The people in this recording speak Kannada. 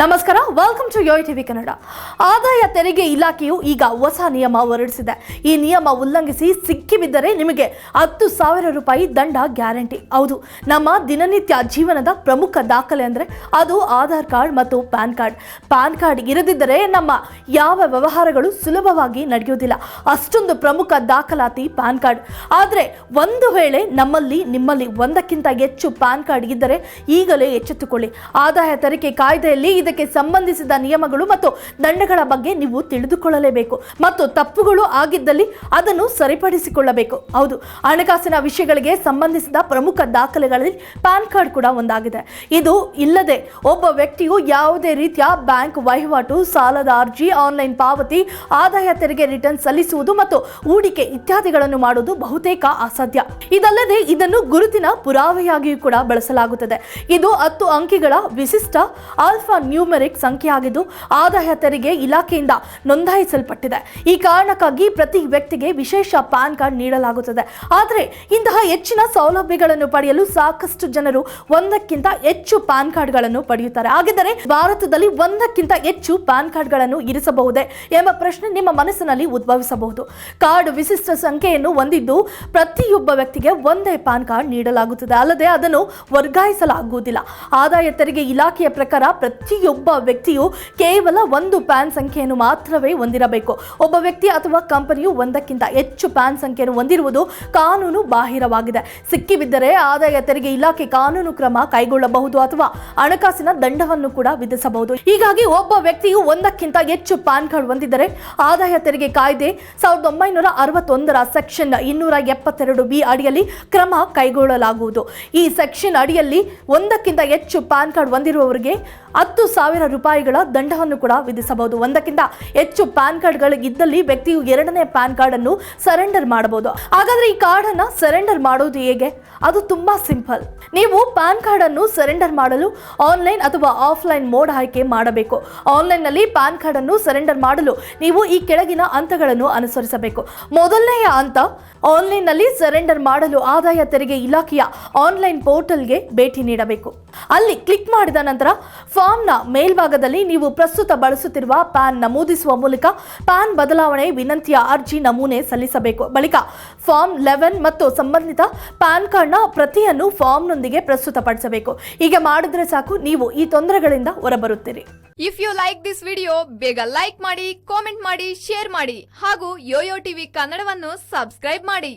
ನಮಸ್ಕಾರ welcome to Yoyo TV Kannada ಆದಾಯ ತೆರಿಗೆ ಇಲಾಖೆಯು ಈಗ ಹೊಸ ನಿಯಮ ಹೊರಡಿಸಿದೆ. ಈ ನಿಯಮ ಉಲ್ಲಂಘಿಸಿ ಸಿಕ್ಕಿಬಿದ್ದರೆ ನಿಮಗೆ ಹತ್ತು ಸಾವಿರ ರೂಪಾಯಿ ದಂಡ ಗ್ಯಾರಂಟಿ. ಹೌದು, ನಮ್ಮ ದಿನನಿತ್ಯ ಜೀವನದ ಪ್ರಮುಖ ದಾಖಲೆ ಅಂದರೆ ಅದು ಆಧಾರ್ ಕಾರ್ಡ್ ಮತ್ತು ಪ್ಯಾನ್ ಕಾರ್ಡ್. ಪ್ಯಾನ್ ಕಾರ್ಡ್ ಇರದಿದ್ದರೆ ನಮ್ಮ ಯಾವ ವ್ಯವಹಾರಗಳು ಸುಲಭವಾಗಿ ನಡೆಯುವುದಿಲ್ಲ. ಅಷ್ಟೊಂದು ಪ್ರಮುಖ ದಾಖಲಾತಿ ಪ್ಯಾನ್ ಕಾರ್ಡ್. ಆದರೆ ಒಂದು ವೇಳೆ ನಮ್ಮಲ್ಲಿ, ನಿಮ್ಮಲ್ಲಿ ಒಂದಕ್ಕಿಂತ ಹೆಚ್ಚು ಪ್ಯಾನ್ ಕಾರ್ಡ್ ಇದ್ದರೆ ಈಗಲೇ ಎಚ್ಚೆತ್ತುಕೊಳ್ಳಿ. ಆದಾಯ ತೆರಿಗೆ ಕಾಯ್ದೆಯಲ್ಲಿ ಇದಕ್ಕೆ ಸಂಬಂಧಿಸಿದ ನಿಯಮಗಳು ಮತ್ತು ದಂಡಗಳ ಬಗ್ಗೆ ನೀವು ತಿಳಿದುಕೊಳ್ಳಲೇಬೇಕು ಮತ್ತು ತಪ್ಪುಗಳು ಆಗಿದ್ದಲ್ಲಿ ಅದನ್ನು ಸರಿಪಡಿಸಿಕೊಳ್ಳಬೇಕು. ಹೌದು, ಹಣಕಾಸಿನ ವಿಷಯಗಳಿಗೆ ಸಂಬಂಧಿಸಿದ ಪ್ರಮುಖ ದಾಖಲೆಗಳಲ್ಲಿ ಪ್ಯಾನ್ ಕಾರ್ಡ್ ಕೂಡ ಒಂದಾಗಿದೆ. ಇದು ಇಲ್ಲದೆ ಒಬ್ಬ ವ್ಯಕ್ತಿಯು ಯಾವುದೇ ರೀತಿಯ ಬ್ಯಾಂಕ್ ವಹಿವಾಟು, ಸಾಲದ ಅರ್ಜಿ, ಆನ್ಲೈನ್ ಪಾವತಿ, ಆದಾಯ ತೆರಿಗೆ ರಿಟರ್ನ್ ಸಲ್ಲಿಸುವುದು ಮತ್ತು ಹೂಡಿಕೆ ಇತ್ಯಾದಿಗಳನ್ನು ಮಾಡುವುದು ಬಹುತೇಕ ಅಸಾಧ್ಯ. ಇದಲ್ಲದೆ ಇದನ್ನು ಗುರುತಿನ ಪುರಾವೆಯಾಗಿಯೂ ಕೂಡ ಬಳಸಲಾಗುತ್ತದೆ. ಇದು ಹತ್ತು ಅಂಕಿಗಳ ವಿಶಿಷ್ಟ ಆಲ್ಫಾ ನ್ಯೂಮೆರಿಕ್ ಸಂಖ್ಯೆಯಾಗಿದ್ದು ಆದಾಯ ತೆರಿಗೆ ಇಲಾಖೆಯಿಂದ ನೋಂದಾಯಿಸಲ್ಪಟ್ಟಿದೆ. ಈ ಕಾರಣಕ್ಕಾಗಿ ಪ್ರತಿ ವ್ಯಕ್ತಿಗೆ ವಿಶೇಷ ಪ್ಯಾನ್ ಕಾರ್ಡ್ ನೀಡಲಾಗುತ್ತದೆ. ಆದರೆ ಇಂತಹ ಹೆಚ್ಚಿನ ಸೌಲಭ್ಯಗಳನ್ನು ಪಡೆಯಲು ಸಾಕಷ್ಟು ಜನರು ಒಂದಕ್ಕಿಂತ ಹೆಚ್ಚು ಪ್ಯಾನ್ ಕಾರ್ಡ್ಗಳನ್ನು ಪಡೆಯುತ್ತಾರೆ. ಹಾಗಿದ್ದರೆ ಭಾರತದಲ್ಲಿ ಒಂದಕ್ಕಿಂತ ಹೆಚ್ಚು ಪ್ಯಾನ್ ಕಾರ್ಡ್ಗಳನ್ನು ಇರಿಸಬಹುದೇ ಎಂಬ ಪ್ರಶ್ನೆ ನಿಮ್ಮ ಮನಸ್ಸಿನಲ್ಲಿ ಉದ್ಭವಿಸಬಹುದು. ಕಾರ್ಡ್ ವಿಶಿಷ್ಟ ಸಂಖ್ಯೆಯನ್ನು ಹೊಂದಿದ್ದು ಪ್ರತಿಯೊಬ್ಬ ವ್ಯಕ್ತಿಗೆ ಒಂದೇ ಪ್ಯಾನ್ ಕಾರ್ಡ್ ನೀಡಲಾಗುತ್ತದೆ. ಅಲ್ಲದೆ ಅದನ್ನು ವರ್ಗಾಯಿಸಲಾಗುವುದಿಲ್ಲ. ಆದಾಯ ತೆರಿಗೆ ಇಲಾಖೆಯ ಪ್ರಕಾರ ಪ್ರತಿಯೊಬ್ಬ ವ್ಯಕ್ತಿಯು ಕೇವಲ ಒಂದು ಪ್ಯಾನ್ ಸಂಖ್ಯೆಯನ್ನು ಮಾತ್ರವೇ ಹೊಂದಿರಬೇಕು. ಒಬ್ಬ ವ್ಯಕ್ತಿ ಅಥವಾ ಕಂಪನಿಯು ಒಂದಕ್ಕಿಂತ ಹೆಚ್ಚು ಪ್ಯಾನ್ ಸಂಖ್ಯೆಯನ್ನು ಹೊಂದಿರುವುದು ಕಾನೂನು ಬಾಹಿರವಾಗಿದೆ. ಸಿಕ್ಕಿಬಿದ್ದರೆ ಆದಾಯ ತೆರಿಗೆ ಇಲಾಖೆ ಕಾನೂನು ಕ್ರಮ ಕೈಗೊಳ್ಳಬಹುದು ಅಥವಾ ಹಣಕಾಸಿನ ದಂಡವನ್ನು ಕೂಡ ವಿಧಿಸಬಹುದು. ಹೀಗಾಗಿ ಒಬ್ಬ ವ್ಯಕ್ತಿಯು ಒಂದಕ್ಕಿಂತ ಹೆಚ್ಚು ಪ್ಯಾನ್ ಕಾರ್ಡ್ ಹೊಂದಿದ್ದರೆ ಆದಾಯ ತೆರಿಗೆ ಕಾಯ್ದೆ ಸಾವಿರದ ಒಂಬೈನೂರ ಅರವತ್ತೊಂದರ ಸೆಕ್ಷನ್ ಇನ್ನೂರ ಎಪ್ಪತ್ತೆರಡು ಬಿ ಅಡಿಯಲ್ಲಿ ಕ್ರಮ ಕೈಗೊಳ್ಳಲಾಗುವುದು. ಈ ಸೆಕ್ಷನ್ ಅಡಿಯಲ್ಲಿ ಒಂದಕ್ಕಿಂತ ಹೆಚ್ಚು ಪ್ಯಾನ್ ಕಾರ್ಡ್ ಹೊಂದಿರುವವರಿಗೆ ಹತ್ತು ಸಾವಿರ ರೂಪಾಯಿಗಳ ದಂಡವನ್ನು ಕೂಡ ವಿಧಿಸಬಹುದು. ಒಂದಕ್ಕಿಂತ ಹೆಚ್ಚು ಪ್ಯಾನ್ ಕಾರ್ಡ್ಗಳು ಇದ್ದಲ್ಲಿ ವ್ಯಕ್ತಿಯು ಎರಡನೇ ಪ್ಯಾನ್ ಕಾರ್ಡ್ ಅನ್ನು ಸರೆಂಡರ್ ಮಾಡಬಹುದು. ಹಾಗಾದ್ರೆ ಈ ಕಾರ್ಡ್ ಅನ್ನ ಸರೆಂಡರ್ ಮಾಡೋದು ಹೇಗೆ? ಅದು ತುಂಬಾ ಸಿಂಪಲ್. ನೀವು ಪ್ಯಾನ್ ಕಾರ್ಡ್ ಅನ್ನು ಸರೆಂಡರ್ ಮಾಡಲು ಆನ್ಲೈನ್ ಅಥವಾ ಆಫ್ಲೈನ್ ಮೋಡ್ ಆಯ್ಕೆ ಮಾಡಬೇಕು. ಆನ್ಲೈನ್ನಲ್ಲಿ ಪ್ಯಾನ್ ಕಾರ್ಡ್ ಅನ್ನು ಸರೆಂಡರ್ ಮಾಡಲು ನೀವು ಈ ಕೆಳಗಿನ ಹಂತಗಳನ್ನು ಅನುಸರಿಸಬೇಕು. ಮೊದಲನೆಯ ಹಂತ ಆನ್ಲೈನ್ನಲ್ಲಿ ಸರೆಂಡರ್ ಮಾಡಲು ಆದಾಯ ತೆರಿಗೆ ಇಲಾಖೆಯ ಆನ್ಲೈನ್ ಪೋರ್ಟಲ್ಗೆ ಭೇಟಿ ನೀಡಬೇಕು. ಅಲ್ಲಿ ಕ್ಲಿಕ್ ಮಾಡಿದ ನಂತರ ಫಾರ್ಮ್ನ ಮೇಲ್ಭಾಗದಲ್ಲಿ ನೀವು ಪ್ರಸ್ತುತ ಬಳಸುತ್ತಿರುವ ಪ್ಯಾನ್ ನಮೂದಿಸುವ ಮೂಲಕ ಪ್ಯಾನ್ ಬದಲಾವಣೆ ವಿನಂತಿಯ ಅರ್ಜಿ ನಮೂನೆ ಸಲ್ಲಿಸಬೇಕು. ಬಳಿಕ ಫಾರ್ಮ್ ಲೆವೆನ್ ಮತ್ತು ಸಂಬಂಧಿತ ಪ್ಯಾನ್ ಕಾರ್ಡ್ನ ಪ್ರತಿಯನ್ನು ಫಾರ್ಮ್ನೊಂದಿಗೆ ಪ್ರಸ್ತುತಪಡಿಸಬೇಕು. ಹೀಗೆ ಮಾಡಿದ್ರೆ ಸಾಕು, ನೀವು ಈ ತೊಂದರೆಗಳಿಂದ ಹೊರಬರುತ್ತೀರಿ. If you like this video ಬೇಗ ಲೈಕ್ ಮಾಡಿ ಕಾಮೆಂಟ್ ಮಾಡಿ ಶೇರ್ ಮಾಡಿ ಹಾಗೂ ಯೋಯೋ ಟಿವಿ ಕನ್ನಡವನ್ನು ಸಬ್ಸ್ಕ್ರೈಬ್ ಮಾಡಿ.